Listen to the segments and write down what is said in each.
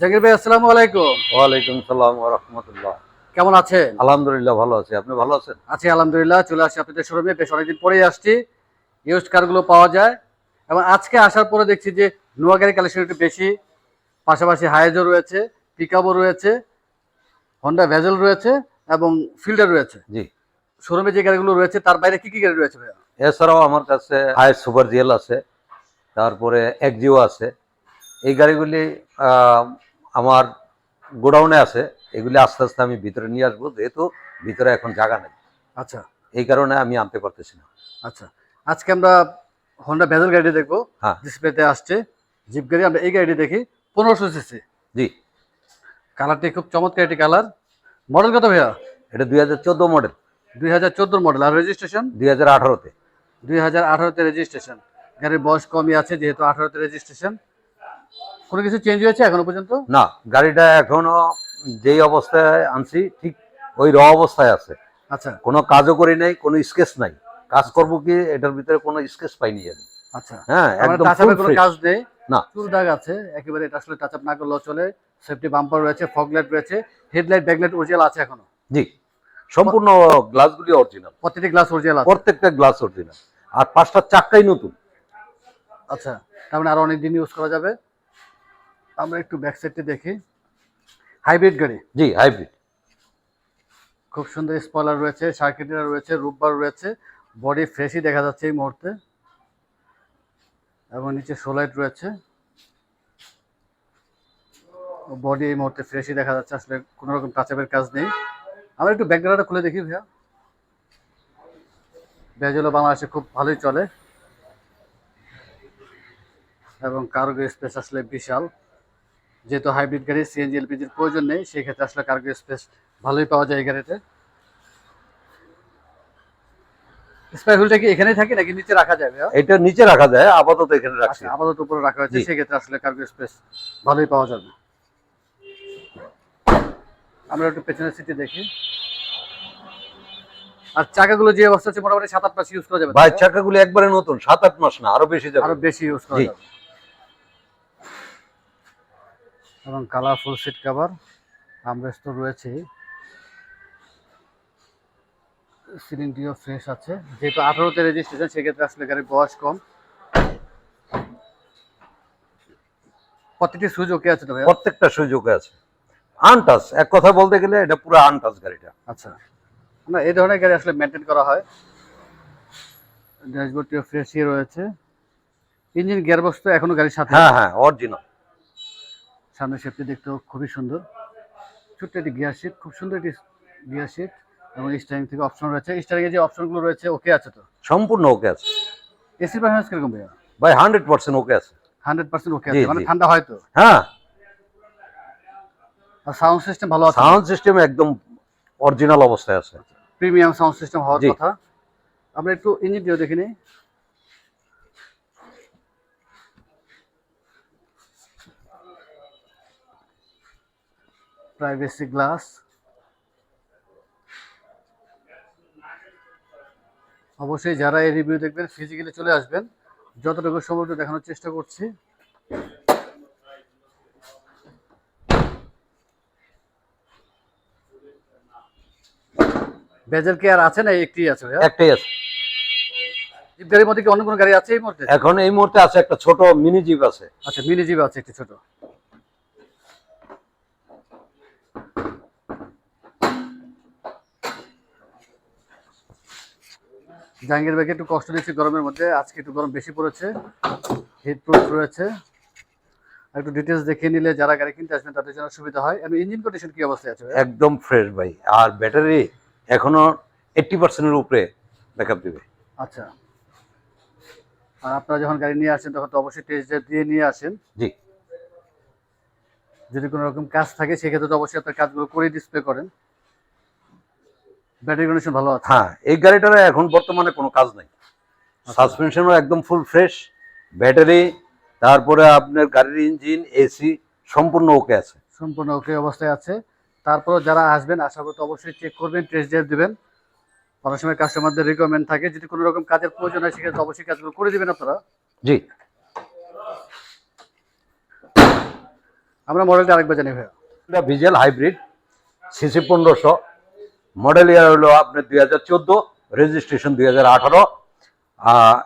জাকির ভাই আসসালামু আলাইকুম। ওয়ালাইকুম সালাম ওয়া রাহমাতুল্লাহ। কেমন আছেন? আলহামদুলিল্লাহ ভালো আছি। আপনি ভালো আছেন? আছি আলহামদুলিল্লাহ চলে আসছি আপনাদের শোরুমে বেশ অনেকদিন পরেই আসছি। ইউজড কারগুলো পাওয়া যায়। এবং আজকে আসার পরে দেখছি যে নোয়া গাড়ি কালেকশন একটু বেশি। পাশাপাশি হাইজো রয়েছে পিকআপও রয়েছে হন্ডা ভেজেল রয়েছে এবং ফিল্ডার রয়েছে। জি। শোরুমে যে গাড়িগুলো রয়েছে তার বাইরে কি কি গাড়ি রয়েছে ভাইয়া? এছাড়াও আমার কাছে হাই সুপার জিএল আছে তারপরে একজিও আছে। এই গাড়িগুলি আমার গোডাউনে আছে এগুলি আস্তে আস্তে আমি ভিতরে নিয়ে আসব যেহেতু ভিতরে এখন জায়গা নেই। আচ্ছা। এই কারণে আমি আনতে পারতেছি না। আচ্ছা। আজকে আমরা হন্ডা ভেজেল গাড়ি দেখব হ্যাঁ। ডিসপ্লেতে আসছে জিপ গাড়ি আমরা এই গাড়িটি দেখি পনেরোশো সিসি জি। কালারটি খুব চমৎকার একটি কালার মডেল কত ভাইয়া? এটা দুই হাজার চোদ্দ মডেল দুই হাজার চোদ্দোর মডেল আর রেজিস্ট্রেশন দুই হাজার আঠারোতে। দুই হাজার আঠারোতে রেজিস্ট্রেশন গাড়ির বয়স কমই আছে যেহেতু আঠারোতে রেজিস্ট্রেশন কোনো কিছু চেঞ্জ হয়েছে এখনও পর্যন্ত? না গাড়িটা এখনও যেই অবস্থায় আনছি ঠিক ওই র অবস্থায় আছে। আচ্ছা। কোনো কাজও করি নাই কোনো স্কেচ নাই। কাজ করব কি এটার ভিতরে কোনো স্কেচ পাইনি আমি। আচ্ছা। হ্যাঁ একদম কোনো কাজ নেই? না। চুল দাগ আছে একেবারে এটা আসলে টাচ আপ না করলেও চলে। সেফটি বাম্পার রয়েছে ফগ লাইট রয়েছে হেডলাইট ব্যাকলাইট অরিজিনাল আছে এখনও। জি। সম্পূর্ণ গ্লাসগুলি অরিজিনাল গ্লাস অরিজিনাল প্রত্যেকটা গ্লাস অরিজিনাল আর পাঁচটা চাক্কাই নতুন। আচ্ছা তার মানে আরও অনেক দিন ইউজ করা যাবে? আমরা একটু ব্যাক সাইডটি দেখি। হাইব্রিড গাড়ি? জি হাইব্রিড খুব সুন্দর স্পয়লার রয়েছে সার্কিটার রয়েছে রূপবার রয়েছে বডি ফ্রেশই দেখা যাচ্ছে এই মুহূর্তে। এবং নিচে সোলাইট রয়েছে। বডি এই মুহূর্তে ফ্রেশই দেখা যাচ্ছে আসলে কোনো রকম টাচআপের কাজ নেই। আমরা একটু ব্যাকগ্রাউন্ডটা খুলে দেখি ভাইয়া। ব্যাজেলো বাংলাদেশে খুব ভালোই চলে। এবং কার্গো স্পেস আসলে বিশাল। যেহেতু হাইব্রিড গাড়ি সিএনজি এলপিজির প্রয়োজন নেই সেই ক্ষেত্রে আসলে কার্গো স্পেস ভালোই পাওয়া যায় এই গাড়িতে। কি থাকে নাকি নিচে রাখা যাবে এটা নিচে রাখা যায় আপাতত এখানে রাখছি। আচ্ছা আপাতত উপরে রাখা হয়েছে সেক্ষেত্রে আসলে কার্গো স্পেস ভালোই পাওয়া যাবে। আমরা একটু পেছনের সিটে দেখি। আর চাকাগুলো যে অবস্থা আছে মোটামুটি সাত আট মাস ইউজ করা যাবে ভাই একবারে নতুন সাত আট মাস না আরও বেশি আরও বেশি ইউজ করা যাবে। এবং কালারফুল সিট কভার আমরেস তো রয়েছেই। সিলিংটিও ফ্রেশ আছে। যেহেতু আঠারোতে রেজিস্ট্রেশন সেক্ষেত্রে আসলে গাড়ির বয়স কম। সুইচ ওকে আছে তো ভাইয়া? প্রত্যেকটা সুযোগে আছে। আনটাস এক কথা বলতে গেলে এটা পুরো আনটাস গাড়িটা। আচ্ছা। না এই ধরনের গাড়ি আসলে মেনটেন করা হয়। ড্যাশবোর্ডটিও ফ্রেশই রয়েছে। ইঞ্জিন গিয়ারবক্স তো এখনও গাড়ির সাথে হ্যাঁ হ্যাঁ অরিজিনাল সামনে শেপটি দেখতেও খুবই সুন্দর। ছোট্ট একটি গিয়ার শিট খুব সুন্দর একটি গিয়ার শিট এবং স্টারিং থেকে অপশন রয়েছে। স্টারিং এর যে অপশনগুলো রয়েছে ওকে আছে তো? সম্পূর্ণ ওকে আছে। এসির পারফরমেন্স কীরকম ভাইয়া? ভাই হান্ড্রেড পার্সেন্ট ওকে আছে। হান্ড্রেড পার্সেন্ট ওকে আছে মানে ঠান্ডা হয় তো? হ্যাঁ। আর সাউন্ড সিস্টেম ভালো আছে? সাউন্ড সিস্টেম একদম অরিজিনাল অবস্থায় আছে। প্রিমিয়াম সাউন্ড সিস্টেম হওয়ার কথা। আমরা একটু ইঞ্জিনটিও দেখে নিই। প্রাইভেসি গ্লাস অবশ্যই যারা এই রিভিউ দেখবেন ফিজিক্যালি চলে আসবেন। যতটুকু সম্ভব দেখানোর চেষ্টা করছি। বেজেল কি আর আছে না একটি আছে একটাই আছে। জিপ গাড়ির মধ্যে কি অন্য কোনো গাড়ি আছে এই মুহূর্তে? এখন এই মুহূর্তে আছে একটা ছোট মিনি জিপ আছে। আচ্ছা মিনি জিপ আছে একটি ছোট। জাহাঙ্গীর ভাইকে একটু কষ্ট দিচ্ছি গরমের মধ্যে। আজকে একটু গরম বেশি পড়েছে হিট প্রুফ রয়েছে। আর একটু ডিটেলস দেখিয়ে নিলে যারা গাড়ি কিনতে আসবেন তাদের জন্য সুবিধা হয়। এবং ইঞ্জিন কন্ডিশন কি অবস্থায় আছে একদম ফ্রেশ ভাই। আর ব্যাটারি এখনও এইটটি পার্সেন্টের উপরে ব্যাকআপ দিবে। আচ্ছা। আর আপনারা যখন গাড়ি নিয়ে আসেন তখন তো অবশ্যই টেস্ট দিয়ে নিয়ে আসেন। জি। যদি কোনো রকম কাজ থাকে সেক্ষেত্রে তো অবশ্যই আপনার কাজগুলো করে ডিসপ্লে করেন। ব্যাটারি কন্ডিশন ভালো আছে? হ্যাঁ এই গাড়িটার এখন বর্তমানে কোনো কাজ নাই। সাসপেনশনও একদম ফুল ফ্রেশ ব্যাটারি তারপরে আপনার গাড়ির ইঞ্জিন এসি সম্পূর্ণ ওকে আছে। সম্পূর্ণ ওকে অবস্থায় আছে। তারপর যারা আসবেন আশা করতে অবশ্যই চেক করবেন টেস্ট ড্রাইভ দিবেন। অনেক সময় কাস্টমারদের রিকোয়ারমেন্ট থাকে যদি কোনো রকম কাজের প্রয়োজন হয় সেক্ষেত্রে অবশ্যই কাজগুলো করে দিবেন আপনারা। জি। আমরা মডেলটা আরেকবার জানি ভাইয়া। এটা ভিজেল হাইব্রিড সিসি পনেরোশো। মডেল ইয়ার হলো আপনার দুই হাজার চোদ্দ রেজিস্ট্রেশন দুই হাজার আঠারো।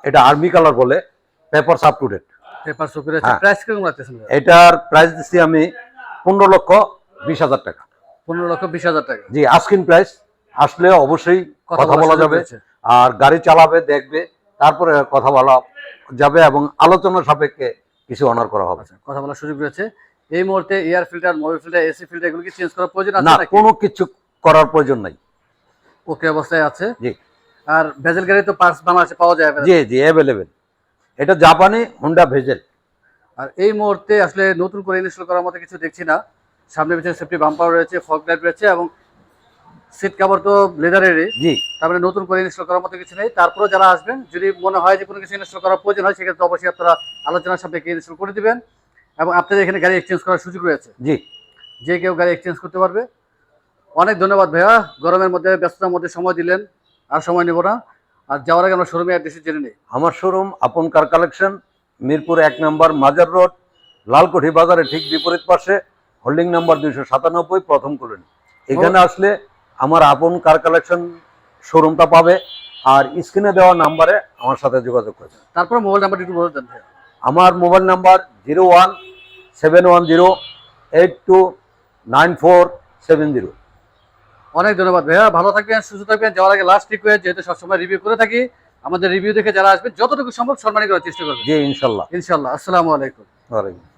এটা আর্মি কালার বলে paper up to date paper soupy রয়েছে। প্রাইস কীরকম রাখতেছেন এটার প্রাইস দিচ্ছি আমি পনেরো লক্ষ বিশ হাজার টাকা। পনেরো লক্ষ বিশ হাজার টাকা। জি আস্কিন প্রাইস আসলে অবশ্যই কথা বলা যাবে। আর গাড়ি চালাবে দেখবে তারপরে কথা বলা যাবে এবং আলোচনা সাপেক্ষে কিছু অনার করা হবে। আচ্ছা কথা বলার সুযোগ রয়েছে। এই মুহূর্তে air filter mobile filter AC filter এগুলো কি চেঞ্জ করার প্রয়োজন আছে না কোনো কিছু করার প্রয়োজন নাই। ওকে অবস্থায় আছে। জি। আর ভেজেল গাড়ি তো পার্টস বাংলাদেশে পাওয়া যায় জি জি অ্যাভেলেবেল এটা জাপানি হোন্ডা ভেজেল আর এই মুহূর্তে আসলে নতুন করে ইনস্টল করার মতো কিছু দেখছি না। সামনে পিছনে সেফটি বাম্পার রয়েছে ফগ লাইট রয়েছে এবং সিট কাভার তো লেদারেরই জি। তার মানে নতুন করে ইনস্টল করার মতো কিছু নেই। তারপরেও যারা আসবেন যদি মনে হয় যে কোনো কিছু ইনস্টল করার প্রয়োজন হয় সেক্ষেত্রে অবশ্যই আপনারা আলোচনার সাপেক্ষে ইনস্টল করে দিবেন। এবং আপনাদের এখানে গাড়ি এক্সচেঞ্জ করার সুযোগ রয়েছে। জি। যে কেউ গাড়ি এক্সচেঞ্জ করতে পারবে। অনেক ধন্যবাদ ভাইয়া। গরমের মধ্যে ব্যস্ততার মধ্যে সময় দিলেন আর সময় নেব না। আর যাওয়ার আগে আমরা শোরুমে অ্যাড্রেসে জেনে নিই। আমার শোরুম আপন কার কালেকশন মিরপুর এক নম্বর মাজার রোড লালকুঠি বাজারের ঠিক বিপরীত পাশে হোল্ডিং নাম্বার দুইশো সাতানব্বই প্রথম কলোনি। এখানে আসলে আমার আপন কার কালেকশন শোরুমটা পাবে আর স্ক্রিনে দেওয়া নাম্বারে আমার সাথে যোগাযোগ করবে তারপর মোবাইল নাম্বারটি একটু বলে দেন আমার mobile number zero one seven one zero eight two nine four seven zero. অনেক ধন্যবাদ ভাইয়া। ভালো থাকবেন সুস্থ থাকবেন। যাওয়ার আগে লাস্ট রিকোয়েস্ট যেহেতু সবসময় রিভিউ করে থাকি আমাদের রিভিউ দেখে যারা আসবেন যতটুকু সম্ভব সম্মানী করার চেষ্টা করবেন। জি ইনশাল্লাহ। ইনশাল্লাহ। আসসালামু আলাইকুম। ওয়ালাইকুম